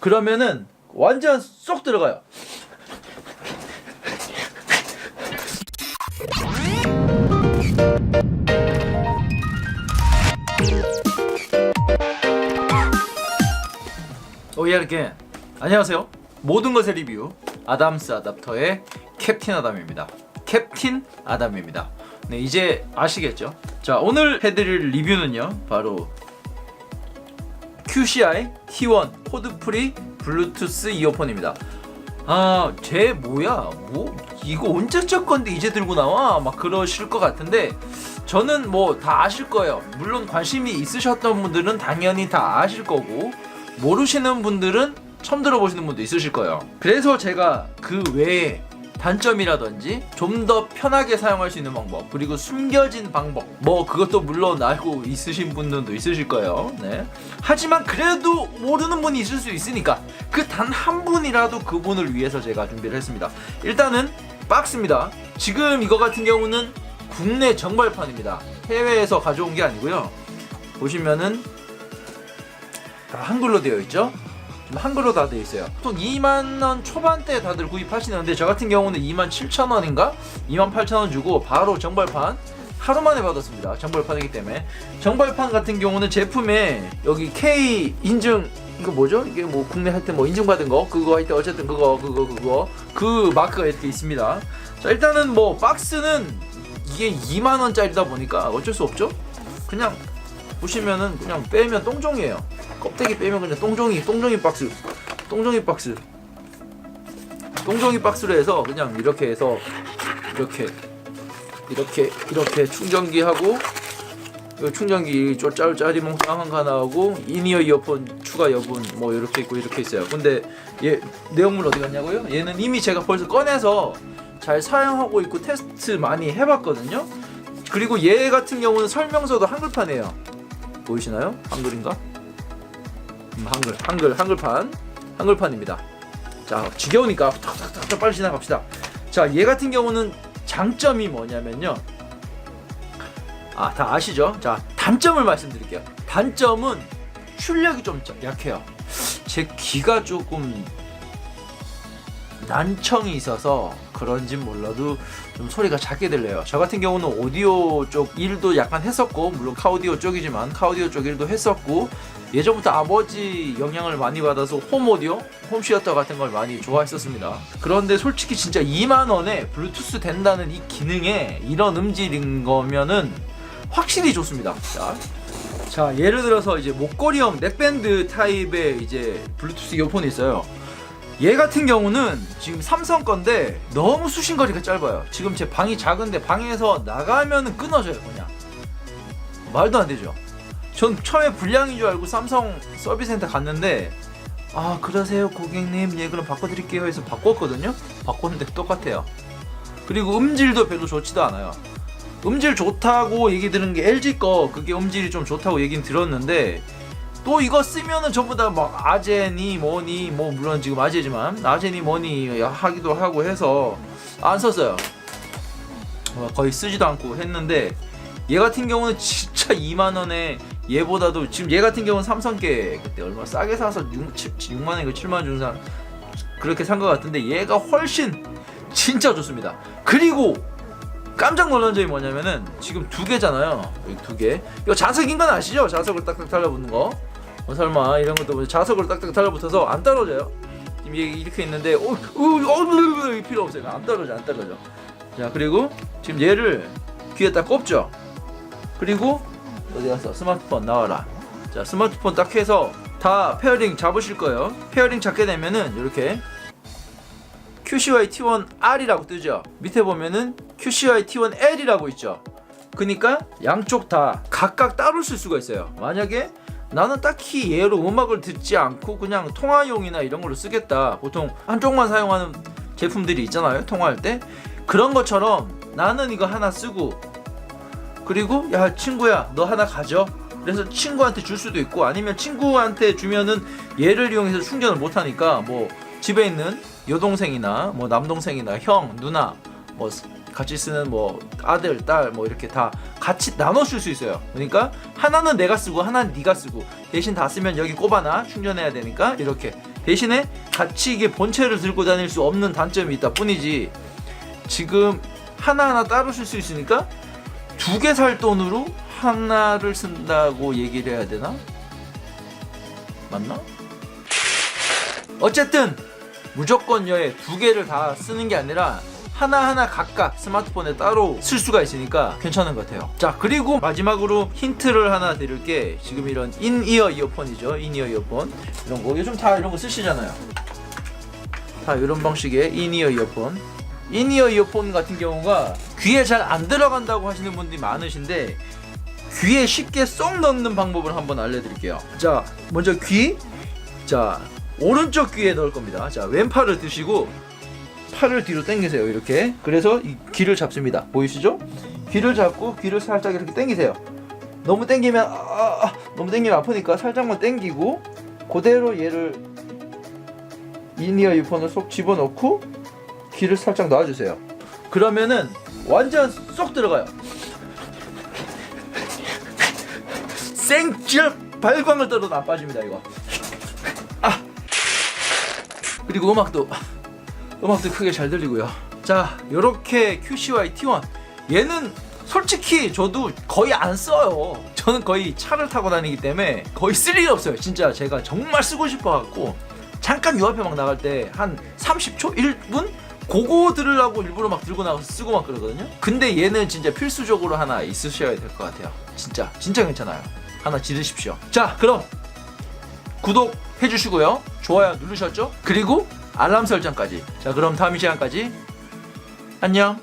그러면은 완전 쏙 들어가요. 오예르겐 안녕하세요. 모든 것의 리뷰 아담스 아답터의 캡틴 아담입니다. 캡틴 아담입니다. 네 이제 아시겠죠? 자 오늘 해드릴 리뷰는요 바로 QCI T1 코드 프리 블루투스 이어폰입니다. 아, 쟤 뭐야? 뭐 이거 언제 적 건데 이제 들고 나와? 막 그러실 것 같은데 저는 뭐 다 아실 거예요. 물론 관심이 있으셨던 분들은 당연히 다 아실 거고 모르시는 분들은 처음 들어보시는 분도 있으실 거예요. 그래서 제가 그 외에 단점이라든지 좀 더 편하게 사용할 수 있는 방법 그리고 숨겨진 방법 뭐 그것도 물론 알고 있으신 분들도 있으실 거예요. 네. 하지만 그래도 모르는 분이 있을 수 있으니까 그 단 한 분이라도 그분을 위해서 제가 준비를 했습니다. 일단은 박스입니다. 지금 이거 같은 경우는 국내 정발판입니다. 해외에서 가져온 게 아니고요. 보시면은 다 한글로 되어 있죠 한글로 다 되어 있어요. 보통 2만 원 초반대 다들 구입하시는데 저 같은 경우는 2만 7천 원인가 2만 8천 원 주고 바로 정발판 하루 만에 받았습니다. 정발판이기 때문에 정발판 같은 경우는 제품에 여기 K 인증 이거 뭐죠? 이게 뭐 국내 할 때 뭐 인증받은 거 그거 할 때 어쨌든 그거 그거 그거 그 마크가 이렇게 있습니다. 자 일단은 뭐 박스는 이게 2만 원짜리다 보니까 어쩔 수 없죠. 그냥 보시면은 그냥 빼면 똥종이에요. 껍데기 빼면 그냥 똥종이 똥종이 박스 똥종이 박스 똥종이 박스로 해서 그냥 이렇게 해서 이렇게 이렇게 이렇게 충전기 하고 요 충전기 쪼짜짜리 몽땅한 거 하나 하고 인이어 이어폰 추가 여분 뭐 이렇게 있고 이렇게 있어요 근데 얘 내용물 어디 갔냐고요? 얘는 이미 제가 벌써 꺼내서 잘 사용하고 있고 테스트 많이 해봤거든요 그리고 얘 같은 경우는 설명서도 한글판이에요 보이시나요? 한글인가? 음, 한글, 한글, 한글판, 한글판입니다. 자, 지겨우니까 탁탁탁 빨리 지나갑시다. 자, 얘 같은 경우는 장점이 뭐냐면요. 아, 다 아시죠? 자, 단점을 말씀드릴게요. 단점은 출력이 좀 약해요. 제 귀가 조금 난청이 있어서 그런지 몰라도 좀 소리가 작게 들려요. 저 같은 경우는 오디오 쪽 일도 약간 했었고 물론 카오디오 쪽이지만 카오디오 쪽 일도 했었고 예전부터 아버지 영향을 많이 받아서 홈 오디오, 홈 시어터 같은 걸 많이 좋아했었습니다. 그런데 솔직히 진짜 2만 원에 블루투스 된다는 이 기능에 이런 음질인 거면은 확실히 좋습니다. 자, 자 예를 들어서 이제 목걸이형 넥밴드 타입의 이제 블루투스 이어폰이 있어요. 얘 같은 경우는 지금 삼성 건데 너무 수신거리가 짧아요. 지금 제 방이 작은데 방에서 나가면은 끊어져요 그냥. 말도 안 되죠. 전 처음에 불량인 줄 알고 삼성 서비스 센터 갔는데 아 그러세요 고객님 예 그럼 바꿔드릴게요 해서 바꿨거든요. 바꿨는데 똑같아요. 그리고 음질도 별로 좋지도 않아요. 음질 좋다고 얘기 들은 게 LG 거 그게 음질이 좀 좋다고 얘기는 들었는데 또 이거 쓰면은 전부 다 막 아제니 뭐니 뭐 물론 지금 아제지만 아제니 뭐니 하기도 하고 해서 안 썼어요. 어, 거의 쓰지도 않고 했는데 얘 같은 경우는 진짜 2만 원에 얘보다도 지금 얘 같은 경우는 삼성께 그때 얼마 싸게 사서 6, 6만 원인가 7만 원 주는 사람 그렇게 산 것 같은데 얘가 훨씬 진짜 좋습니다. 그리고 깜짝 놀란 점이 뭐냐면은 지금 두 개잖아요. 여기 두 개. 이거 자석인 건 아시죠? 자석을 딱딱 달라붙는 거. 어, 설마 이런 것도 뭐 자석을 딱딱 달라붙어서 안 떨어져요. 지금 이렇게 있는데 어, 어, 어, 어, 필요 없어요. 안 떨어져, 안 떨어져. 자 그리고 지금 얘를 귀에 딱 꼽죠. 그리고 어디 갔어? 스마트폰 나와라. 자 스마트폰 딱 해서 다 페어링 잡으실 거예요. 페어링 잡게 되면은 이렇게 QCY T1R이라고 뜨죠. 밑에 보면은 QCY T1L이라고 있죠. 그러니까 양쪽 다 각각 따로 쓸 수가 있어요. 만약에 나는 딱히 얘로 음악을 듣지 않고 그냥 통화용이나 이런 걸로 쓰겠다. 보통 한쪽만 사용하는 제품들이 있잖아요. 통화할 때 그런 것처럼 나는 이거 하나 쓰고 그리고 야 친구야 너 하나 가져. 그래서 친구한테 줄 수도 있고 아니면 친구한테 주면은 얘를 이용해서 충전을 못 하니까 뭐 집에 있는 여동생이나 뭐 남동생이나 형 누나 뭐 같이 쓰는 뭐 아들 딸 뭐 이렇게 다 같이 나눠 쓸 수 있어요. 그러니까 하나는 내가 쓰고 하나는 네가 쓰고 대신 다 쓰면 여기 꼽아놔 충전해야 되니까 이렇게 대신에 같이 이게 본체를 들고 다닐 수 없는 단점이 있다 뿐이지 지금 하나하나 따로 쓸 수 있으니까 두 개 살 돈으로 하나를 쓴다고 얘기를 해야 되나? 맞나? 어쨌든 무조건 여에 두 개를 다 쓰는 게 아니라 하나하나 각각 스마트폰에 따로 쓸 수가 있으니까 괜찮은 것 같아요. 자, 그리고 마지막으로 힌트를 하나 드릴 게. 지금 이런 인이어 이어폰이죠. 인이어 이어폰. 이런 거. 요즘 다 이런 거 쓰시잖아요. 다 이런 방식의 인이어 이어폰. 인이어 이어폰 같은 경우가 귀에 잘 안 들어간다고 하시는 분들이 많으신데 귀에 쉽게 쏙 넣는 방법을 한번 알려드릴게요. 자, 먼저 귀. 자, 오른쪽 귀에 넣을 겁니다. 자, 왼팔을 드시고 팔을 뒤로 당기세요. 이렇게. 그래서 이 귀를 잡습니다. 보이시죠? 귀를 잡고 귀를 살짝 이렇게 당기세요. 너무 당기면 아, 아, 아, 너무 당기면 아프니까 살짝만 당기고 그대로 얘를 인이어 이어폰을 쏙 집어넣고 귀를 살짝 놔주세요. 그러면은 완전 쏙 들어가요. 생쥐 발광을 떨어도 안 빠집니다 이거. 아 그리고 음악도 음악도 크게 잘 들리고요. 자, 요렇게 QCY T1 얘는 솔직히 저도 거의 안 써요. 저는 거의 차를 타고 다니기 때문에 거의 쓸 일이 없어요. 진짜 제가 정말 쓰고 싶어 갖고 잠깐 요 앞에 막 나갈 때 한 30초, 1분 그거 들으려고 일부러 막 들고 나가서 쓰고 막 그러거든요. 근데 얘는 진짜 필수적으로 하나 있으셔야 될 것 같아요. 진짜 진짜 괜찮아요. 하나 지르십시오. 자, 그럼 구독 해 주시고요. 좋아요 누르셨죠? 그리고 알람 설정까지. 자, 그럼 다음 시간까지 안녕.